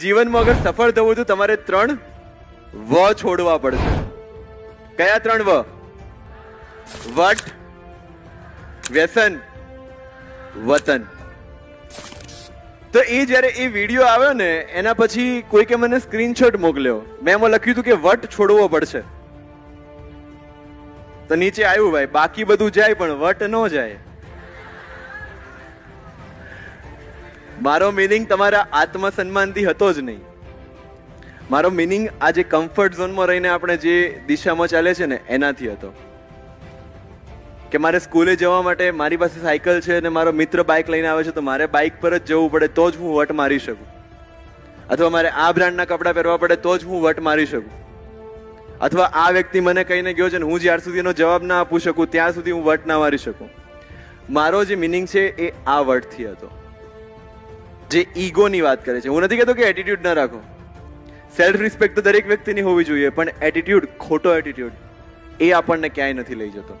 જીવનમાં અગર સફળ થવું તો તમારે ત્રણ વ છોડવા પડશે. કયા ત્રણ વ? વટ, વ્યસન, વતન. તો એ જ્યારે એ વીડિયો આવ્યો ને, એના પછી કોઈકે મને સ્ક્રીનશોટ મોકલ્યો. મેં એમાં લખ્યું હતું કે વટ છોડવો પડશે. તો નીચે આવ્યું ભાઈ, બાકી બધું જાય પણ વટ ન જાય. મારો મિનિંગ તમારા આત્મસન્માનથી હતો જ નહીં. મારો મિનિંગ આ જે કમ્ફર્ટ ઝોનમાં રહીને આપણે જે દિશામાં ચાલે છે ને, એનાથી હતો. કે મારે સ્કૂલે જવા માટે મારી પાસે સાયકલ છે અને મારો મિત્ર બાઇક લઈને આવે છે, તો મારે બાઇક પર જ જવું પડે, તો જ હું વટ મારી શકું. અથવા મારે આ બ્રાન્ડના કપડાં પહેરવા પડે, તો જ હું વટ મારી શકું. અથવા આ વ્યક્તિ મને કહીને ગયો છે ને, હું જ્યાર સુધી એનો જવાબ ના આપી શકું, ત્યાં સુધી હું વટ ના મારી શકું. મારો જે મિનિંગ છે એ આ વટથી હતો. જે ઈગોની વાત કરે છે. હું નથી કહેતો કે એટીટ્યુડ ન રાખો. સેલ્ફ રિસ્પેક્ટ તો દરેક વ્યક્તિની હોવી જોઈએ, પણ એટીટ્યુડ ખોટો એટીટ્યુડ એ આપણને ક્યાંય નથી લઈ જતો.